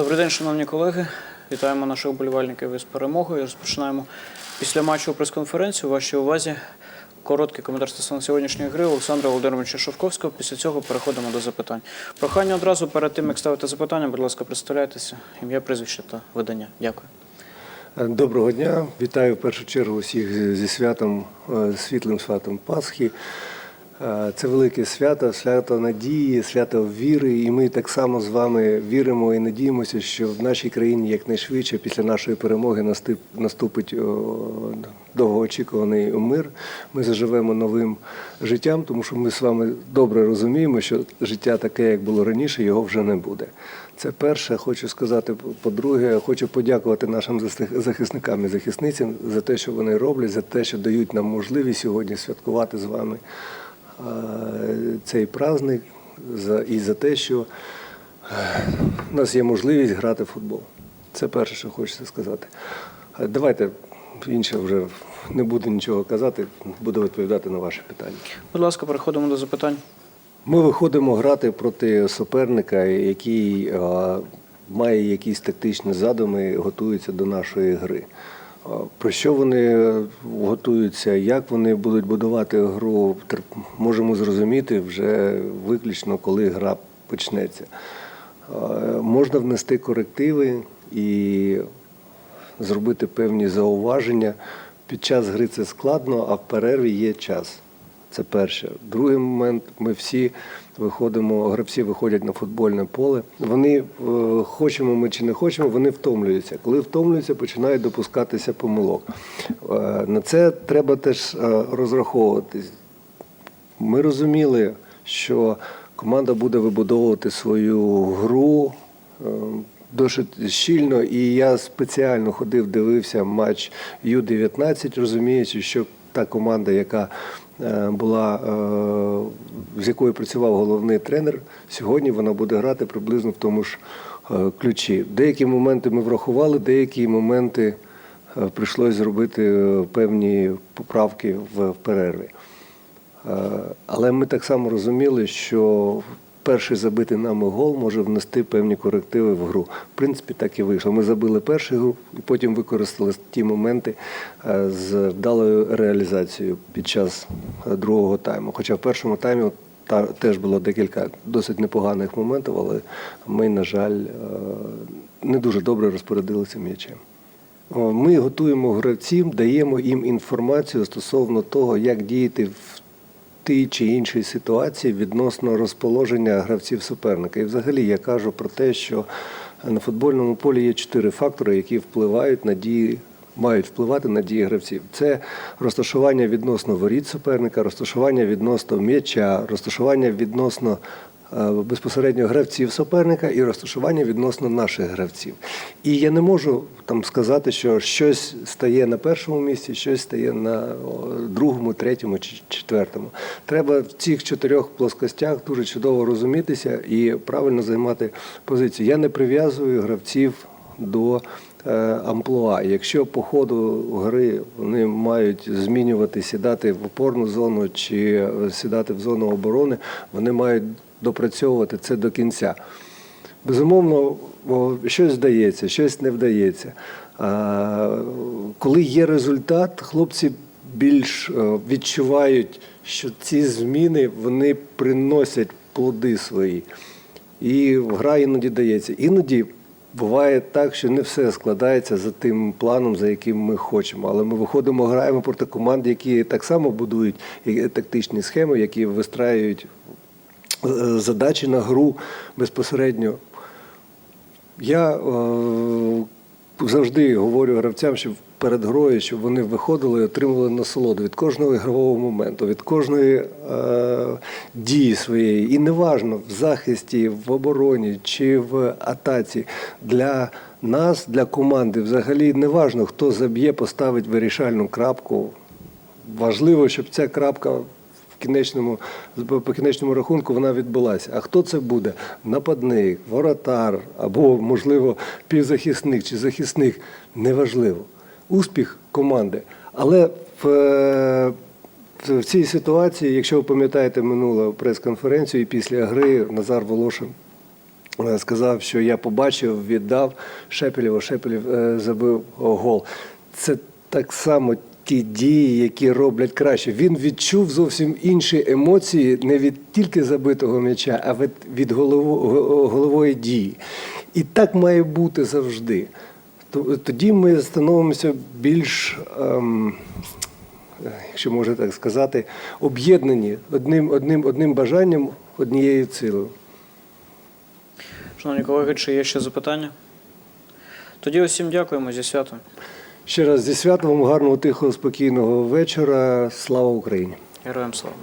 Добрий день, шановні колеги. Вітаємо наших вболівальників із перемогою. Розпочинаємо після матчу прес-конференцію. У вашій увазі короткий коментар стосовно сьогоднішньої гри Олександра Володимировича Шовковського. Після цього переходимо до запитань. Прохання одразу перед тим, як ставити запитання, будь ласка, представляйтеся, ім'я, прізвище та видання. Дякую. Доброго дня. Вітаю в першу чергу всіх зі святом, е, світлим святом Пасхи. Е, Це велике свято, свято надії, свято віри. І ми так само з вами віримо і надіємося, що в нашій країні якнайшвидше після нашої перемоги наступить довгоочікуваний мир. Ми заживемо новим життям, тому що ми з вами добре розуміємо, що життя таке, як було раніше, його вже не буде. Це перше, хочу сказати. По-друге, хочу подякувати нашим захисникам і захисницям за те, що вони роблять, за те, що дають нам можливість сьогодні святкувати з вами цей праздник, і за те, що е, у нас є можливість грати в футбол. Це перше, що хочеться сказати. Е, Давайте інше вже не буду нічого казати, буду відповідати на ваші питання. Будь ласка, переходимо до запитань. Ми виходимо грати проти суперника, який е, має якісь тактичні задуми, готується до нашої гри. Про що вони готуються, як вони будуть будувати гру, можемо зрозуміти вже виключно, коли гра почнеться. Е, Можна внести корективи і зробити певні зауваження. Під час гри це складно, а в перерві є час. Це перше. Другий момент, ми всі виходимо, гравці виходять на футбольне поле. Вони, е, хочемо ми чи не хочемо, вони втомлюються. Коли втомлюються, починають допускатися помилок. Е, На це треба теж е, розраховуватись. Ми розуміли, що команда буде вибудовувати свою гру досить щільно, і я спеціально ходив, дивився матч Ю-19, розуміючи, що та команда, яка була, е, з якою працював головний тренер, сьогодні вона буде грати приблизно в тому ж е, ключі. Деякі моменти ми врахували, деякі моменти прийшлося зробити е, певні поправки в перерві. Е, Але ми так само розуміли, що перший забитий нами гол може внести певні корективи в гру. В принципі, так і вийшло. Ми забили перший гру і потім використали ті моменти е, з вдалою реалізацією під час е, другого тайму. Хоча в першому таймі та, теж було декілька досить непоганих моментів, але ми, на жаль, е, не дуже добре розпорядилися м'ячем. Ми готуємо гравців, даємо їм інформацію стосовно того, як діяти в тій чи іншій ситуації відносно розположення гравців суперника. І взагалі я кажу про те, що на футбольному полі є чотири фактори, які впливають на дії. Мають впливати на дії гравців. Це розташування відносно воріт суперника, розташування відносно м'яча, розташування відносно безпосередньо гравців суперника і розташування відносно наших гравців. І я не можу там сказати, що щось стає на першому місці, щось стає на другому, третьому чи четвертому. Треба в цих чотирьох плоскостях дуже чудово розумітися і правильно займати позицію. Я не прив'язую гравців до е, амплуа. Якщо по ходу гри вони мають змінювати, сідати в опорну зону чи е, сідати в зону оборони, вони мають допрацьовувати це до кінця. Безумовно, щось вдається, щось не вдається. Коли є результат, хлопці більш відчувають, що ці зміни вони приносять плоди свої. І гра іноді дається. Іноді буває так, що не все складається за тим планом, за яким ми хочемо. Але ми виходимо, граємо проти команд, які так само будують е, тактичні схеми, які вистраюють задачі на гру безпосередньо. Я е, завжди говорю гравцям, щоб перед грою, щоб вони виходили і отримували насолоду від кожного ігрового моменту, від кожної е, дії своєї. І неважно в захисті, в обороні чи в атаці. Для нас, для команди, взагалі неважно, хто заб'є, поставить вирішальну крапку. Важливо, щоб ця крапка кінечному, по кінечному рахунку вона відбулася. А хто це буде? Нападник, воротар або, можливо, півзахисник чи захисник неважливо. Успіх команди. Але в, е, в цій ситуації, якщо ви пам'ятаєте минулу прес-конференцію і після гри Назар Волошин е, сказав, що я побачив, віддав Шепелєва, Шепелєв е, забив гол. Це так само ті дії, які роблять краще. Він відчув зовсім інші емоції не від тільки забитого м'яча, а від, від голово- голової дії. І так має бути завжди. Тоді ми становимося більш. Ем, якщо можна так сказати, об'єднані одним, одним, одним бажанням, однією цілою. Шановні колеги, чи є ще запитання? Тоді усім дякуємо зі святом. Ще раз зі святом, гарного, тихого, спокійного вечора. Слава Україні! Героям слава!